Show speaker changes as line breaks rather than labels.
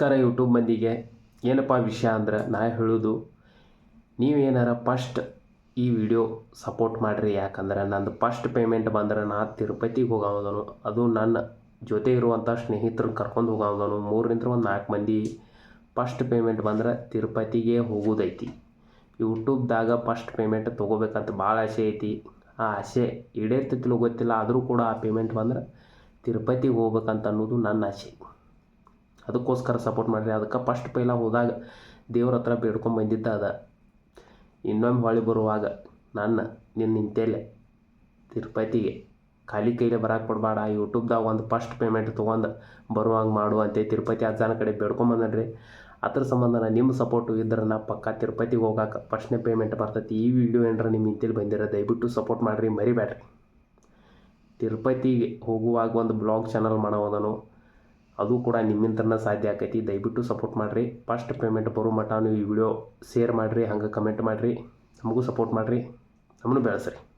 ನಮಸ್ಕಾರ ಯೂಟ್ಯೂಬ್ ಮಂದಿಗೆ. ಏನಪ್ಪ ವಿಷಯ ಅಂದ್ರೆ ನಾ ಹೇಳೋದು, ನೀವೇನಾರ ಫಸ್ಟ್ ಈ ವಿಡಿಯೋ ಸಪೋರ್ಟ್ ಮಾಡಿರಿ. ಯಾಕಂದ್ರೆ ನಂದು ಫಸ್ಟ್ ಪೇಮೆಂಟ್ ಬಂದ್ರೆ ನಾ ತಿರುಪತಿಗೆ ಹೋಗೋದನು ಅದು ನನ್ನ ಜೊತೆ ಇರುವಂಥ ಸ್ನೇಹಿತರನ್ನ ಕರ್ಕೊಂಡು ಹೋಗೋದನು ಮೂರರಿಂದ ಒಂದು ನಾಲ್ಕು ಮಂದಿ ಫಸ್ಟ್ ಪೇಮೆಂಟ್ ಬಂದ್ರೆ ತಿರುಪತಿಗೆ ಹೋಗೋದೈತಿ. ಯೂಟ್ಯೂಬ್ದಾಗ ಫಸ್ಟ್ ಪೇಮೆಂಟ್ ತೊಗೋಬೇಕಂತ ಭಾಳ ಆಸೆ ಐತಿ. ಆ ಆಸೆ ಈಡೇರ್ತೈತಿಲೋ ಗೊತ್ತಿಲ್ಲ. ಆದರೂ ಕೂಡ ಆ ಪೇಮೆಂಟ್ ಬಂದ್ರೆ ತಿರುಪತಿಗೆ ಹೋಗ್ಬೇಕಂತ ಅನ್ನೋದು ನನ್ನ ಆಸೆ. ಅದಕ್ಕೋಸ್ಕರ ಸಪೋರ್ಟ್ ಮಾಡಿರಿ. ಅದಕ್ಕೆ ಫಸ್ಟ್ ಪೈಲ ಹೋದಾಗ ದೇವ್ರ ಹತ್ರ ಬೇಡ್ಕೊಂಡು ಬಂದಿದ್ದ ಅದ. ಇನ್ನೊಮ್ಮೆ ಹೊಳಿ ಬರುವಾಗ ನನ್ನ ನಿನ್ನ ನಿಂತೇಲೆ ತಿರುಪತಿಗೆ ಖಾಲಿ ಕೈಲೇ ಬರಕ್ಕೆ ಕೊಡಬೇಡ ಯೂಟ್ಯೂಬ್ದಾಗ ಒಂದು ಫಸ್ಟ್ ಪೇಮೆಂಟ್ ತೊಗೊಂಡು ಬರುವಂಗೆ ಮಾಡು ಅಂತ ತಿರುಪತಿ ಅಜ್ಜನ ಕಡೆ ಬೇಡ್ಕೊಂಬಂದ್ರಿ ಅದ್ರ ಸಂಬಂಧ ನಿಮ್ಮ ಸಪೋರ್ಟು ಇದ್ರೆ ನಾ ಪಕ್ಕ ತಿರುಪತಿಗೆ ಹೋಗಕ್ಕೆ ಫಸ್ಟ್ನೇ ಪೇಮೆಂಟ್ ಬರ್ತೈತಿ. ಈ ವಿಡಿಯೋ ಏನಾರ ನಿಮ್ಮ ಇಂತಿಲ್ಲಿ ಬಂದಿರ, ದಯವಿಟ್ಟು ಸಪೋರ್ಟ್ ಮಾಡಿರಿ ಮರಿಬೇಡ್ರಿ ತಿರುಪತಿಗೆ ಹೋಗುವಾಗ ಒಂದು ಬ್ಲಾಗ್ ಚಾನಲ್ ಮಾಡೋದನು ಅದು ಕೂಡ ನಿಮ್ಮಿಂದನ ಸಾಧ್ಯ ಆಕೈತಿ. ದಯವಿಟ್ಟು ಸಪೋರ್ಟ್ ಮಾಡಿರಿ. ಫಸ್ಟ್ ಪೇಮೆಂಟ್ ಬರೋ ಮಟ್ಟ ನೀವು ಈ ವಿಡಿಯೋ ಶೇರ್ ಮಾಡಿರಿ, ಹಂಗೆ ಕಮೆಂಟ್ ಮಾಡಿರಿ. ನಮಗೂ ಸಪೋರ್ಟ್ ಮಾಡಿರಿ. ನಮ್ಮನ್ನು ಬೆಳೆಸ್ರಿ.